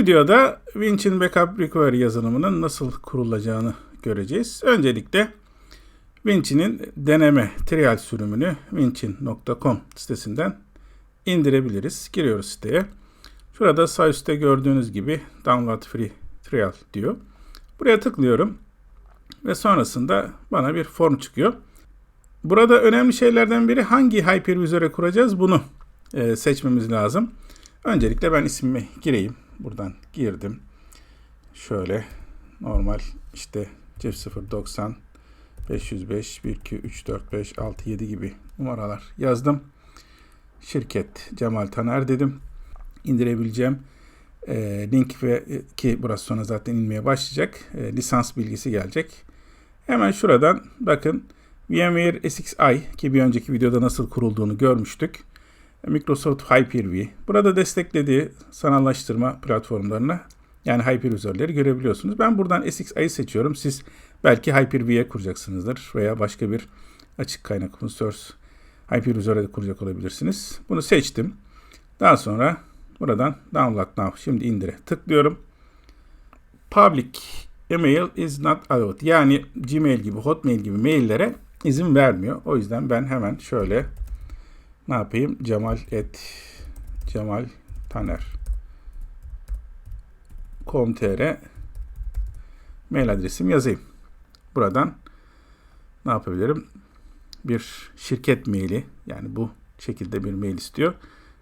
videoda Winch'in Backup Recovery yazılımının nasıl kurulacağını göreceğiz. Öncelikle Winch'in deneme trial sürümünü winchin.com sitesinden indirebiliriz. Giriyoruz siteye. Şurada sağ üstte gördüğünüz gibi Download Free Trial diyor. Buraya tıklıyorum ve sonrasında bana bir form çıkıyor. Burada önemli şeylerden biri hangi hypervisör'e kuracağız bunu e, seçmemiz lazım. Öncelikle ben ismimi gireyim. Buradan girdim. Şöyle normal işte cep 090 505 1 2 3 4 5 6 7 gibi numaralar yazdım. Şirket Cemal Taner dedim. İndirebileceğim e, link ve ki burası sonra zaten inmeye başlayacak. E, lisans bilgisi gelecek. Hemen şuradan bakın VMware SXI ki bir önceki videoda nasıl kurulduğunu görmüştük. Microsoft Hyper-V. Burada desteklediği sanallaştırma platformlarına yani hypervizörleri görebiliyorsunuz. Ben buradan SXI'yi seçiyorum. Siz belki Hyper-V'ye kuracaksınızdır veya başka bir açık kaynak open source hypervizöre de kuracak olabilirsiniz. Bunu seçtim. Daha sonra buradan download now şimdi indire tıklıyorum. Public email is not allowed. Yani Gmail gibi, Hotmail gibi maillere izin vermiyor. O yüzden ben hemen şöyle ne yapayım? Cemal et Cemal Taner com.tr mail adresim yazayım. Buradan ne yapabilirim? Bir şirket maili yani bu şekilde bir mail istiyor.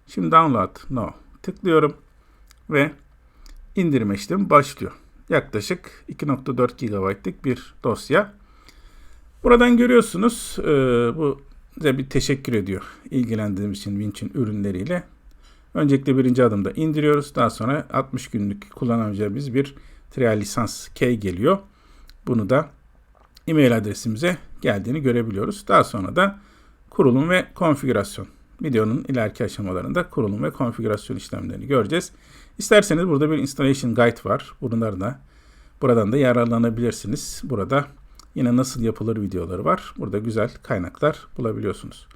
Şimdi download no tıklıyorum ve indirme işlemi başlıyor. Yaklaşık 2.4 GB'lık bir dosya. Buradan görüyorsunuz e, bu size bir teşekkür ediyor ilgilendiğimiz için Winch'in ürünleriyle. Öncelikle birinci adımda indiriyoruz. Daha sonra 60 günlük kullanabileceğimiz bir trial lisans key geliyor. Bunu da e-mail adresimize geldiğini görebiliyoruz. Daha sonra da kurulum ve konfigürasyon. Videonun ileriki aşamalarında kurulum ve konfigürasyon işlemlerini göreceğiz. İsterseniz burada bir installation guide var. Bunları da buradan da yararlanabilirsiniz. Burada Yine nasıl yapılır videoları var. Burada güzel kaynaklar bulabiliyorsunuz.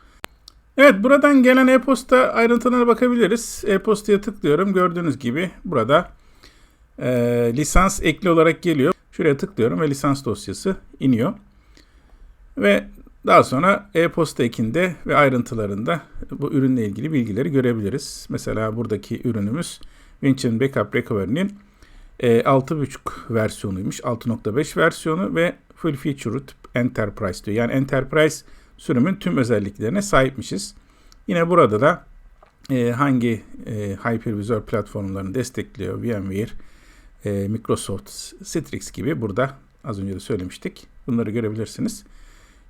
Evet buradan gelen e-posta ayrıntılarına bakabiliriz. E-postaya tıklıyorum. Gördüğünüz gibi burada e, lisans ekli olarak geliyor. Şuraya tıklıyorum ve lisans dosyası iniyor. Ve daha sonra e-posta ekinde ve ayrıntılarında bu ürünle ilgili bilgileri görebiliriz. Mesela buradaki ürünümüz Winch'in Backup Recovery'nin e, 6.5 versiyonuymuş. 6.5 versiyonu ve Full Featured Enterprise diyor. Yani Enterprise sürümün tüm özelliklerine sahipmişiz. Yine burada da e, hangi e, hypervisör platformlarını destekliyor VMware, e, Microsoft, Citrix gibi burada az önce de söylemiştik. Bunları görebilirsiniz.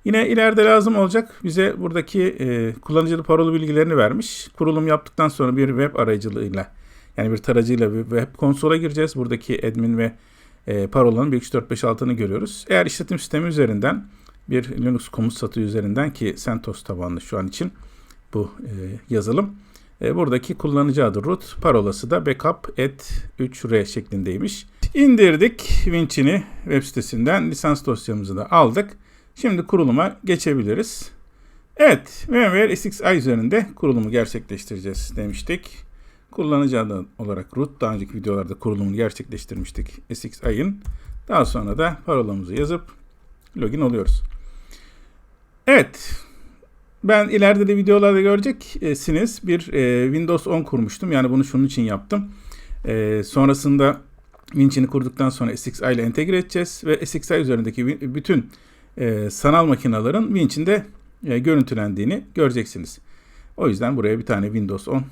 Yine ileride lazım olacak bize buradaki e, kullanıcılı parola bilgilerini vermiş. Kurulum yaptıktan sonra bir web aracılığıyla yani bir tarayıcıyla bir web konsola gireceğiz. Buradaki admin ve e, parolanın 1, 2, 4, 5, 6'ını görüyoruz. Eğer işletim sistemi üzerinden bir Linux komut satı üzerinden ki CentOS tabanlı şu an için bu e, yazılım. E, buradaki kullanıcı adı root, parolası da backup at 3r şeklindeymiş. İndirdik Winch'ini web sitesinden lisans dosyamızı da aldık. Şimdi kuruluma geçebiliriz. Evet, VMware SXI üzerinde kurulumu gerçekleştireceğiz demiştik. Kullanıcı adı olarak root daha önceki videolarda kurulumunu gerçekleştirmiştik SXI'ın. Daha sonra da parolamızı yazıp login oluyoruz. Evet. Ben ileride de videolarda göreceksiniz. Bir e, Windows 10 kurmuştum. Yani bunu şunun için yaptım. E, sonrasında Winch'ini kurduktan sonra SXI ile entegre edeceğiz. Ve SXI üzerindeki bütün e, sanal makinelerin Winch'inde görüntülendiğini göreceksiniz. O yüzden buraya bir tane Windows 10 e,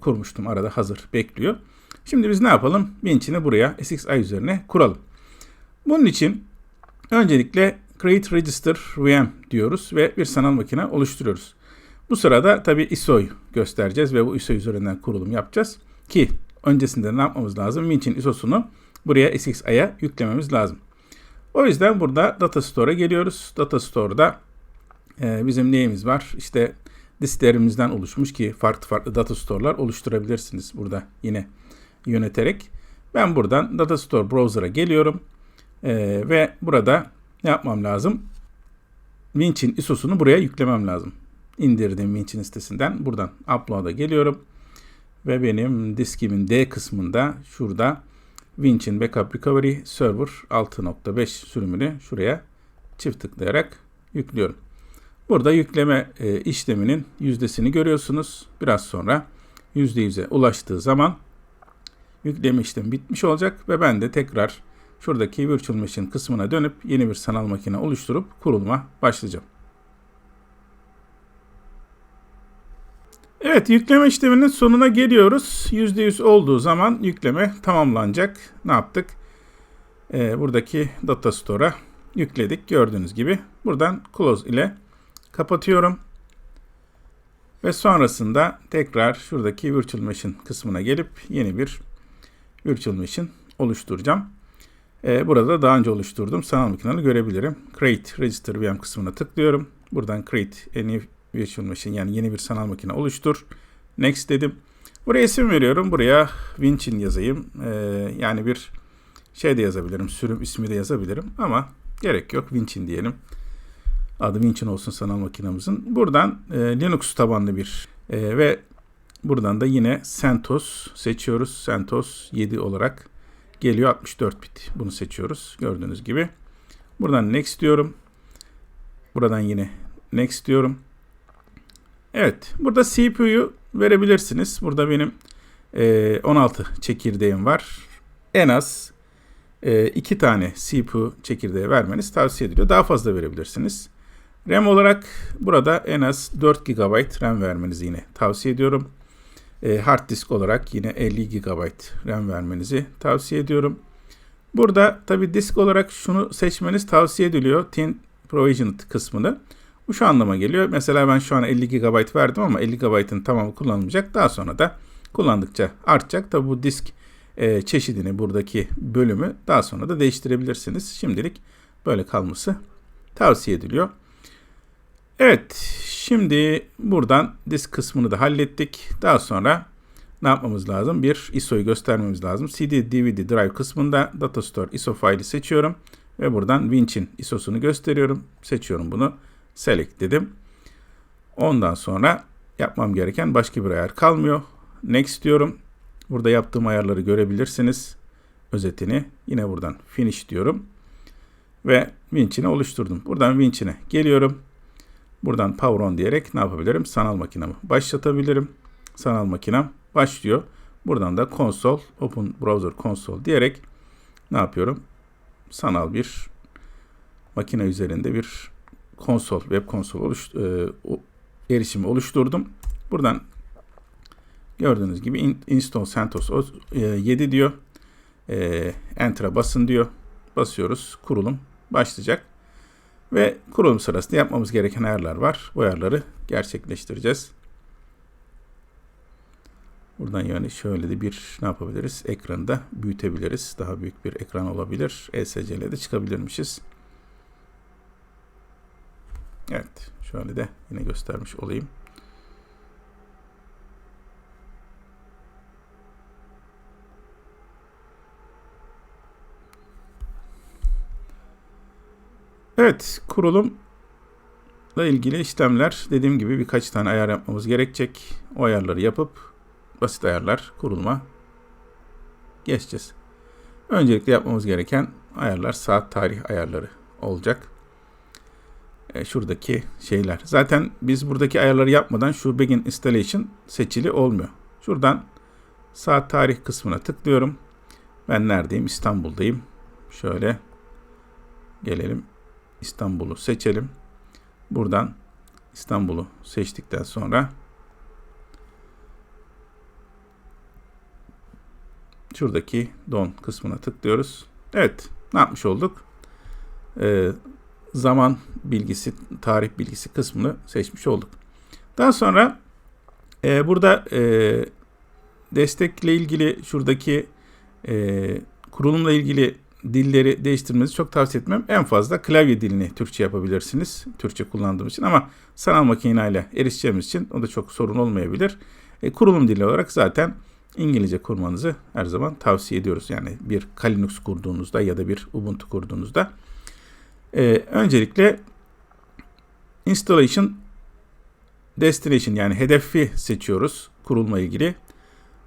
kurmuştum. Arada hazır bekliyor. Şimdi biz ne yapalım? Winch'ini buraya SXI üzerine kuralım. Bunun için öncelikle Create Register VM diyoruz ve bir sanal makine oluşturuyoruz. Bu sırada tabi ISO'yu göstereceğiz ve bu ISO üzerinden kurulum yapacağız. Ki öncesinde ne yapmamız lazım? Winch'in ISO'sunu buraya SXI'ye yüklememiz lazım. O yüzden burada Data Store'a geliyoruz. Data Store'da e, bizim neyimiz var? İşte listelerimizden oluşmuş ki farklı farklı data store'lar oluşturabilirsiniz burada yine yöneterek. Ben buradan Data Store Browser'a geliyorum ee, ve burada ne yapmam lazım? Winch'in ISO'sunu buraya yüklemem lazım. İndirdim Winch'in sitesinden. Buradan Upload'a geliyorum. Ve benim diskimin D kısmında şurada Winch'in Backup Recovery Server 6.5 sürümünü şuraya çift tıklayarak yüklüyorum. Burada yükleme e, işleminin yüzdesini görüyorsunuz. Biraz sonra %100'e ulaştığı zaman yükleme işlemi bitmiş olacak ve ben de tekrar şuradaki Virtual Machine kısmına dönüp yeni bir sanal makine oluşturup kuruluma başlayacağım. Evet yükleme işleminin sonuna geliyoruz. %100 olduğu zaman yükleme tamamlanacak. Ne yaptık? Ee, buradaki Data Store'a yükledik gördüğünüz gibi. Buradan Close ile kapatıyorum. Ve sonrasında tekrar şuradaki Virtual Machine kısmına gelip yeni bir Virtual Machine oluşturacağım. Ee, burada daha önce oluşturduğum sanal makineleri görebilirim. Create Register VM kısmına tıklıyorum. Buradan Create a new Virtual Machine yani yeni bir sanal makine oluştur. Next dedim. Buraya isim veriyorum. Buraya Winchin yazayım. Ee, yani bir şey de yazabilirim. Sürüm ismi de yazabilirim. Ama gerek yok. Winchin diyelim. Adı Winchin olsun sanal makinamızın. Buradan e, Linux tabanlı bir e, ve buradan da yine CentOS seçiyoruz. CentOS 7 olarak geliyor 64 bit. Bunu seçiyoruz. Gördüğünüz gibi. Buradan next diyorum. Buradan yine next diyorum. Evet. Burada CPU'yu verebilirsiniz. Burada benim e, 16 çekirdeğim var. En az e, 2 tane CPU çekirdeği vermeniz tavsiye ediliyor. Daha fazla verebilirsiniz. RAM olarak burada en az 4 GB RAM vermenizi yine tavsiye ediyorum. E, hard disk olarak yine 50 GB RAM vermenizi tavsiye ediyorum. Burada tabi disk olarak şunu seçmeniz tavsiye ediliyor. Thin Provisioned kısmını. Bu şu anlama geliyor. Mesela ben şu an 50 GB verdim ama 50 GB'ın tamamı kullanılmayacak. Daha sonra da kullandıkça artacak. Tabi bu disk e, çeşidini buradaki bölümü daha sonra da değiştirebilirsiniz. Şimdilik böyle kalması tavsiye ediliyor. Evet şimdi buradan disk kısmını da hallettik. Daha sonra ne yapmamız lazım? Bir ISO'yu göstermemiz lazım. CD DVD drive kısmında Data Store ISO faili seçiyorum. Ve buradan Winch'in ISO'sunu gösteriyorum. Seçiyorum bunu. Select dedim. Ondan sonra yapmam gereken başka bir ayar kalmıyor. Next diyorum. Burada yaptığım ayarları görebilirsiniz. Özetini. Yine buradan Finish diyorum. Ve Winch'ini oluşturdum. Buradan Winch'ine geliyorum. Buradan Power On diyerek ne yapabilirim? Sanal makinamı başlatabilirim. Sanal makinem başlıyor. Buradan da Console, Open Browser Console diyerek ne yapıyorum? Sanal bir makine üzerinde bir konsol, web konsol oluş, e, erişimi oluşturdum. Buradan gördüğünüz gibi in, install CentOS e, 7 diyor. E, Enter'a basın diyor. Basıyoruz. Kurulum başlayacak. Ve kurulum sırasında yapmamız gereken ayarlar var. Bu ayarları gerçekleştireceğiz. Buradan yani şöyle de bir ne yapabiliriz? Ekranı da büyütebiliriz. Daha büyük bir ekran olabilir. ESC'le çıkabilirmişiz. Evet. Şöyle de yine göstermiş olayım. Evet, kurulumla ilgili işlemler dediğim gibi birkaç tane ayar yapmamız gerekecek. O ayarları yapıp basit ayarlar kuruluma geçeceğiz. Öncelikle yapmamız gereken ayarlar saat tarih ayarları olacak. E, şuradaki şeyler. Zaten biz buradaki ayarları yapmadan şu Begin Installation seçili olmuyor. Şuradan saat tarih kısmına tıklıyorum. Ben neredeyim? İstanbul'dayım. Şöyle gelelim. İstanbul'u seçelim. Buradan İstanbul'u seçtikten sonra şuradaki don kısmına tıklıyoruz. Evet, ne yapmış olduk? Ee, zaman bilgisi, tarih bilgisi kısmını seçmiş olduk. Daha sonra e, burada e, destekle ilgili şuradaki e, kurulumla ilgili dilleri değiştirmenizi çok tavsiye etmem. En fazla klavye dilini Türkçe yapabilirsiniz. Türkçe kullandığım için ama sanal makineyle erişeceğimiz için o da çok sorun olmayabilir. E, kurulum dili olarak zaten İngilizce kurmanızı her zaman tavsiye ediyoruz. Yani bir Linux kurduğunuzda ya da bir Ubuntu kurduğunuzda. E, öncelikle installation destination yani hedefi seçiyoruz kurulma ilgili.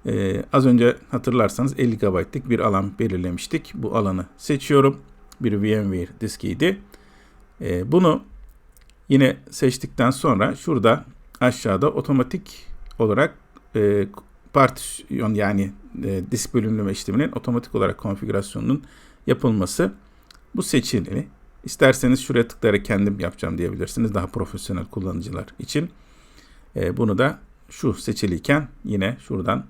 Ee, az önce hatırlarsanız 50 GB'lık bir alan belirlemiştik. Bu alanı seçiyorum. Bir VMware diskiydi. Ee, bunu yine seçtikten sonra şurada aşağıda otomatik olarak e, partisyon yani e, disk bölümleme işleminin otomatik olarak konfigürasyonunun yapılması bu seçili. İsterseniz şuraya tıklayarak kendim yapacağım diyebilirsiniz daha profesyonel kullanıcılar için. E, bunu da şu seçiliyken yine şuradan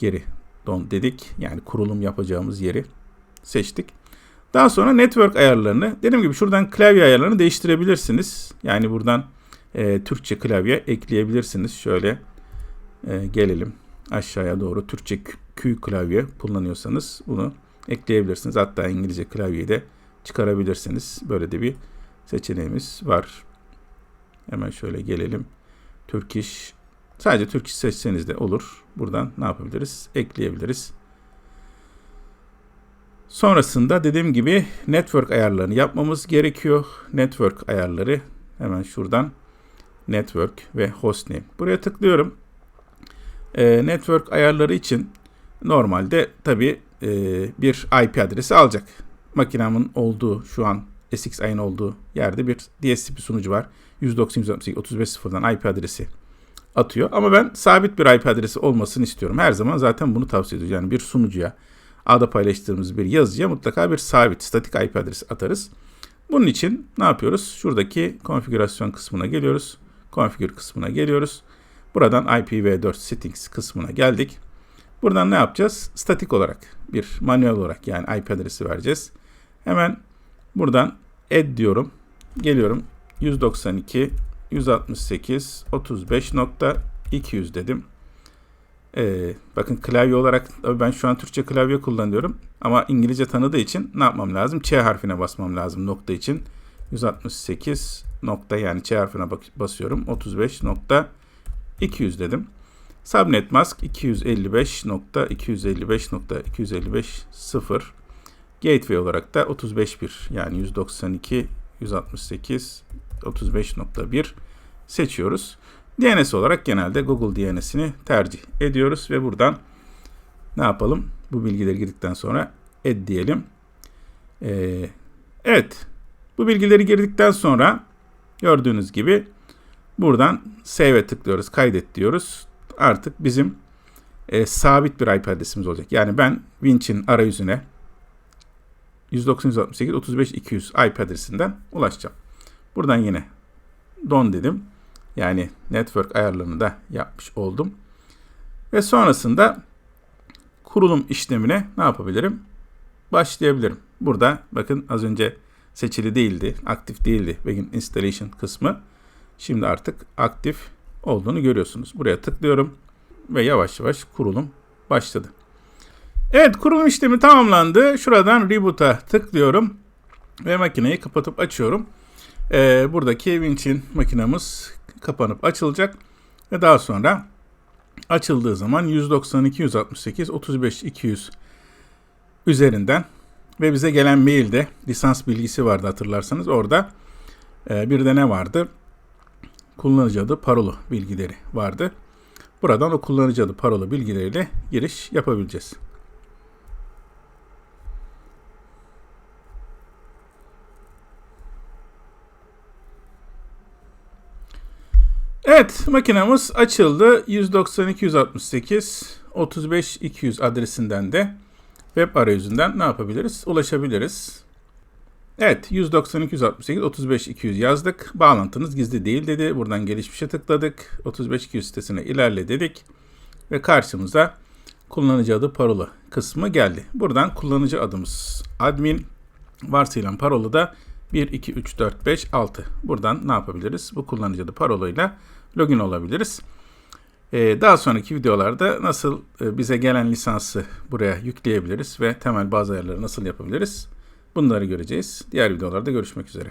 geri don dedik. Yani kurulum yapacağımız yeri seçtik. Daha sonra network ayarlarını dediğim gibi şuradan klavye ayarlarını değiştirebilirsiniz. Yani buradan e, Türkçe klavye ekleyebilirsiniz. Şöyle e, gelelim aşağıya doğru Türkçe Q klavye kullanıyorsanız bunu ekleyebilirsiniz. Hatta İngilizce klavyeyi de çıkarabilirsiniz. Böyle de bir seçeneğimiz var. Hemen şöyle gelelim. Türk iş sadece Türk iş seçseniz de olur. Buradan ne yapabiliriz? Ekleyebiliriz. Sonrasında dediğim gibi network ayarlarını yapmamız gerekiyor. Network ayarları hemen şuradan network ve hostname. Buraya tıklıyorum. E, network ayarları için normalde tabi e, bir IP adresi alacak. Makinamın olduğu şu an SXI'nin olduğu yerde bir DSCP sunucu var. 192.168.35.0'dan IP adresi atıyor. Ama ben sabit bir IP adresi olmasını istiyorum. Her zaman zaten bunu tavsiye ediyoruz. Yani bir sunucuya, ağda paylaştığımız bir yazıcıya mutlaka bir sabit, statik IP adresi atarız. Bunun için ne yapıyoruz? Şuradaki konfigürasyon kısmına geliyoruz. Configure kısmına geliyoruz. Buradan IPv4 settings kısmına geldik. Buradan ne yapacağız? Statik olarak bir manuel olarak yani IP adresi vereceğiz. Hemen buradan add diyorum. Geliyorum 192 168 35.200 dedim. Ee, bakın klavye olarak ben şu an Türkçe klavye kullanıyorum ama İngilizce tanıdığı için ne yapmam lazım? Ç harfine basmam lazım nokta için. 168 nokta yani Ç harfine basıyorum. 35.200 dedim. Subnet mask 255.255.255.0 Gateway olarak da 35.1 yani 192 168 35.1 seçiyoruz. DNS olarak genelde Google DNS'ini tercih ediyoruz ve buradan ne yapalım? Bu bilgileri girdikten sonra add diyelim. Ee, evet. Bu bilgileri girdikten sonra gördüğünüz gibi buradan save'e tıklıyoruz. Kaydet diyoruz. Artık bizim e, sabit bir IP adresimiz olacak. Yani ben Winch'in arayüzüne 192.168 35.200 IP adresinden ulaşacağım. Buradan yine don dedim. Yani network ayarlarını da yapmış oldum. Ve sonrasında kurulum işlemine ne yapabilirim? Başlayabilirim. Burada bakın az önce seçili değildi, aktif değildi Begin Installation kısmı. Şimdi artık aktif olduğunu görüyorsunuz. Buraya tıklıyorum ve yavaş yavaş kurulum başladı. Evet kurulum işlemi tamamlandı. Şuradan Reboot'a tıklıyorum ve makineyi kapatıp açıyorum. Ee, buradaki Winch'in makinamız kapanıp açılacak ve daha sonra açıldığı zaman 192 168 35 200 üzerinden ve bize gelen mailde lisans bilgisi vardı hatırlarsanız orada e, bir de ne vardı? Kullanıcı adı parolu bilgileri vardı. Buradan o kullanıcı adı parolu bilgileriyle giriş yapabileceğiz. Evet makinamız açıldı. 192.168 35.200 adresinden de web arayüzünden ne yapabiliriz? Ulaşabiliriz. Evet 192.168 35.200 yazdık. Bağlantınız gizli değil dedi. Buradan gelişmişe tıkladık. 35.200 sitesine ilerle dedik. Ve karşımıza kullanıcı adı parola kısmı geldi. Buradan kullanıcı adımız admin varsayılan parola da 1, 2, 3, 4, 5, 6. Buradan ne yapabiliriz? Bu kullanıcı adı parolayla login olabiliriz. Ee, daha sonraki videolarda nasıl e, bize gelen lisansı buraya yükleyebiliriz ve temel bazı ayarları nasıl yapabiliriz? Bunları göreceğiz. Diğer videolarda görüşmek üzere.